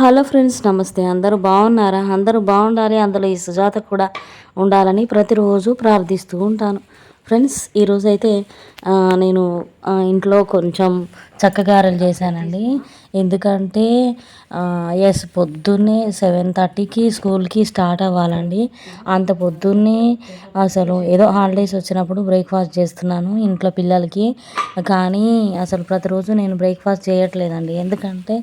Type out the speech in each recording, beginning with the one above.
Hello friends నమస్తే. అందరూ బాగున్నారా? అందరూ బాగుండాలి. అందులో ఈ సుజాత కూడా ఉండాలని ప్రతిరోజు ప్రార్థిస్తూ ఉంటాను. ఫ్రెండ్స్ ఈరోజు అయితే నేను ఇంట్లో కొంచెం చక్కగారలు చేశానండి. ఎందుకంటే ఎస్ పొద్దున్నే సెవెన్ థర్టీకి స్కూల్కి స్టార్ట్ అవ్వాలండి. అంత పొద్దున్నే అసలు ఏదో హాలిడేస్ వచ్చినప్పుడు బ్రేక్ఫాస్ట్ చేస్తున్నాను ఇంట్లో పిల్లలకి. కానీ అసలు ప్రతిరోజు నేను బ్రేక్ఫాస్ట్ చేయట్లేదండి. ఎందుకంటే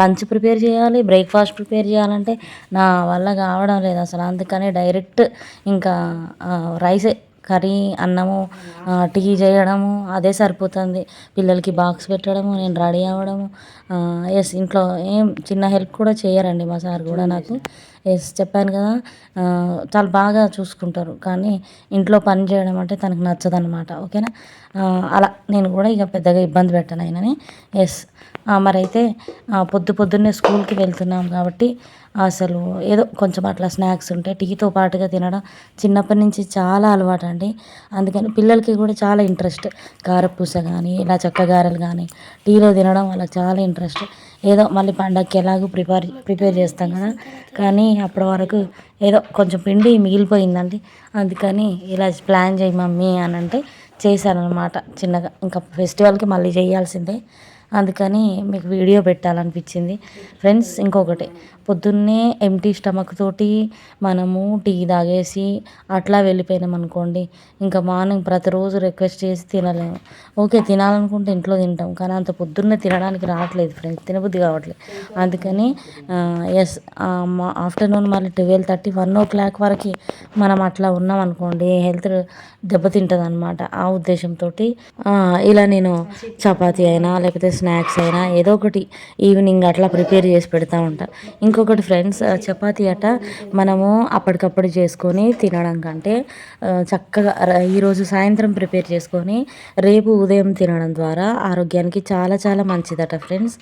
లంచ్ ప్రిపేర్ చేయాలి బ్రేక్ఫాస్ట్ ప్రిపేర్ చేయాలంటే నా వల్ల కావడం లేదు అసలు. అందుకని డైరెక్ట్ ఇంకా రైసే కర్రీ అన్నము టీ చేయడము అదే సరిపోతుంది. పిల్లలకి బాక్స్ పెట్టడము నేను రెడీ అవ్వడము. ఎస్ ఇంట్లో ఏం చిన్న హెల్ప్ కూడా చేయరండి మా సార్ కూడా నాకు. ఎస్ చెప్పాను కదా చాలా బాగా చూసుకుంటారు. కానీ ఇంట్లో పని చేయడం అంటే తనకు నచ్చదనమాట ఓకేనా? అలా నేను కూడా ఇక పెద్దగా ఇబ్బంది పెట్టను ఆయనని ఎస్ మరైతే పొద్దు పొద్దున్నే స్కూల్కి వెళ్తున్నాం కాబట్టి అసలు ఏదో కొంచెం అట్లా స్నాక్స్ ఉంటే టీతో పాటుగా తినడం చిన్నప్పటి నుంచి చాలా అలవాటు అండి అందుకని పిల్లలకి కూడా చాలా ఇంట్రెస్ట్. కారపూస కానీ ఇలా చక్కగారలు కానీ టీలో తినడం వాళ్ళకి చాలా ఇంట్రెస్ట్. ఏదో మళ్ళీ పండగకి ఎలాగో ప్రిపేర్ ప్రిపేర్ చేస్తాం కదా. కానీ అప్పటి వరకు ఏదో కొంచెం పిండి మిగిలిపోయిందండి. అందుకని ఇలా ప్లాన్ చేయి మమ్మీ అని అంటే చేశానమాట చిన్నగా. ఇంకా ఫెస్టివల్కి మళ్ళీ చేయాల్సిందే. అందుకని మీకు వీడియో పెట్టాలనిపించింది. ఫ్రెండ్స్ ఇంకొకటి. పొద్దున్నే ఎంటీ స్టమక్ తోటి మనము టీ తాగేసి అట్లా వెళ్ళిపోయినాం అనుకోండి ఇంకా మార్నింగ్ ప్రతిరోజు రిక్వెస్ట్ చేసి తినలేము. ఓకే తినాలనుకుంటే ఇంట్లో తింటాం కానీ అంత పొద్దున్నే తినడానికి రావట్లేదు ఫ్రెండ్స్ తినబుద్ధి కావట్లేదు. అందుకని ఎస్ ఆఫ్టర్నూన్ మళ్ళీ twelve thirty one o'clock వరకు మనం అట్లా ఉన్నాం అనుకోండి హెల్త్ దెబ్బతింటుంది అనమాట ఆ ఉద్దేశంతో ఇలా నేను చపాతీ అయినా లేకపోతే స్నాక్స్ అయినా ఏదో ఒకటి ఈవినింగ్ అట్లా ప్రిపేర్ చేసి పెడతా ఉంటా. ఇంకొకటి ఫ్రెండ్స్ చపాతీ అట మనము అప్పటికప్పుడు చేసుకొని తినడం కంటే చక్కగా ఈరోజు సాయంత్రం ప్రిపేర్ చేసుకొని రేపు ఉదయం తినడం ద్వారా ఆరోగ్యానికి చాలా చాలా మంచిదట ఫ్రెండ్స్.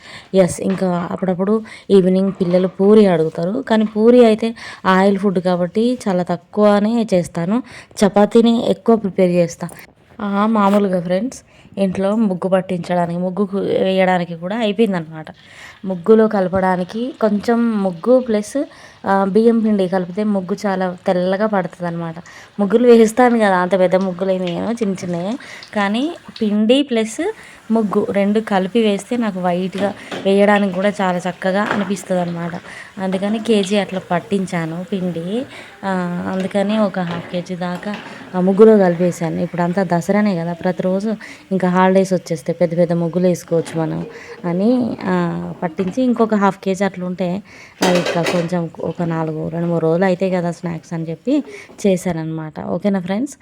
ఎస్ ఇంకా అప్పుడప్పుడు ఈవినింగ్ పిల్లలు పూరి అడుగుతారు. కానీ పూరి అయితే ఆయిల్ ఫుడ్ కాబట్టి చాలా తక్కువనే చేస్తాను. చపాతీని ఎక్కువ ప్రిపేర్ చేస్తాను మామూలుగా ఫ్రెండ్స్ ఇంట్లో ముగ్గు పట్టించడానికి ముగ్గు వేయడానికి కూడా అయిపోయిందనమాట ముగ్గులో కలపడానికి కొంచెం ముగ్గు ప్లస్ బియ్యం పిండి కలిపితే ముగ్గు చాలా తెల్లగా పడుతుంది అనమాట ముగ్గులు వేస్తాను కదా అంత పెద్ద ముగ్గులు ఏమి చిన్న చిన్నవి కానీ పిండి ప్లస్ ముగ్గు రెండు కలిపి వేస్తే నాకు వైట్గా వేయడానికి కూడా చాలా చక్కగా అనిపిస్తుంది అనమాట అందుకని కేజీ అట్లా పట్టించాను పిండి. అందుకని ఒక హాఫ్ కేజీ దాకా ఆ ముగ్గులో కలిపేసాను ఇప్పుడు అంతా దసరానే కదా ప్రతిరోజు ఇంకా హాలిడేస్ వచ్చేస్తే పెద్ద పెద్ద ముగ్గులు వేసుకోవచ్చు మనం అని పట్టించి ఇంకొక హాఫ్ కేజీ అట్లు ఉంటే అది కొంచెం ఒక నాలుగు రెండు మూడు రోజులు అయితే కదా స్నాక్స్ అని చెప్పి చేశారనమాట ఓకేనా ఫ్రెండ్స్?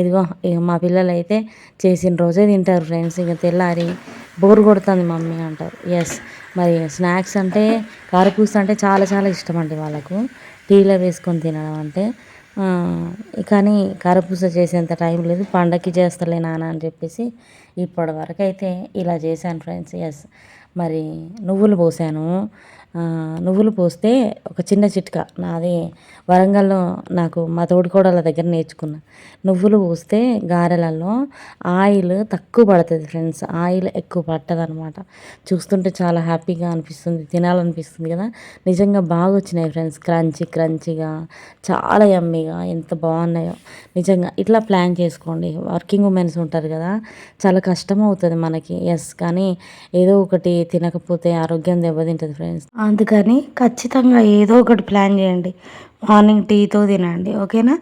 ఇదిగో ఇక మా పిల్లలు అయితే చేసిన రోజే తింటారు ఫ్రెండ్స్. ఇక తెల్లారి బోర్ కొడుతుంది మమ్మీ అంటారు. ఎస్ మరి స్నాక్స్ అంటే కారపూస అంటే చాలా చాలా ఇష్టం అండి వాళ్ళకు. టీలో వేసుకొని తినడం అంటే కానీ కారపూస చేసేంత టైం లేదు. పండగకి చేస్తలే నాన్న అని చెప్పేసి ఇప్పటివరకు అయితే ఇలా చేశాను ఫ్రెండ్స్. ఎస్ మరి నువ్వులు పోసాను. నువ్వులు పోస్తే ఒక చిన్న చిట్కా. నాది వరంగల్లో నాకు మా తోడుకోడల దగ్గర నేర్చుకున్నా. నువ్వులు పోస్తే గారెలలో ఆయిల్ తక్కువ పడుతుంది ఫ్రెండ్స్. ఆయిల్ ఎక్కువ పట్టదనమాట. చూస్తుంటే చాలా హ్యాపీగా అనిపిస్తుంది తినాలనిపిస్తుంది కదా. నిజంగా బాగా వచ్చినాయి ఫ్రెండ్స్. క్రంచీ క్రంచీగా చాలా యమ్మీగా ఎంత బాగున్నాయో. నిజంగా ఇట్లా ప్లాన్ చేసుకోండి. వర్కింగ్ ఉమెన్స్ ఉంటారు కదా చాలా కష్టం అవుతుంది మనకి. ఎస్ కానీ ఏదో ఒకటి తినకపోతే ఆరోగ్యం దెబ్బతింటుంది ఫ్రెండ్స్. అందుకని ఖచ్చితంగా ఏదో ఒకటి ప్లాన్ చేయండి. మార్నింగ్ టీతో తినండి ఓకేనా?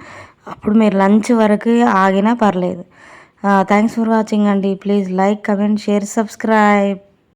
అప్పుడు మీరు లంచ్ వరకు ఆగినా పర్లేదు. థ్యాంక్స్ ఫర్ వాచింగ్ అండి. Please like comment share subscribe.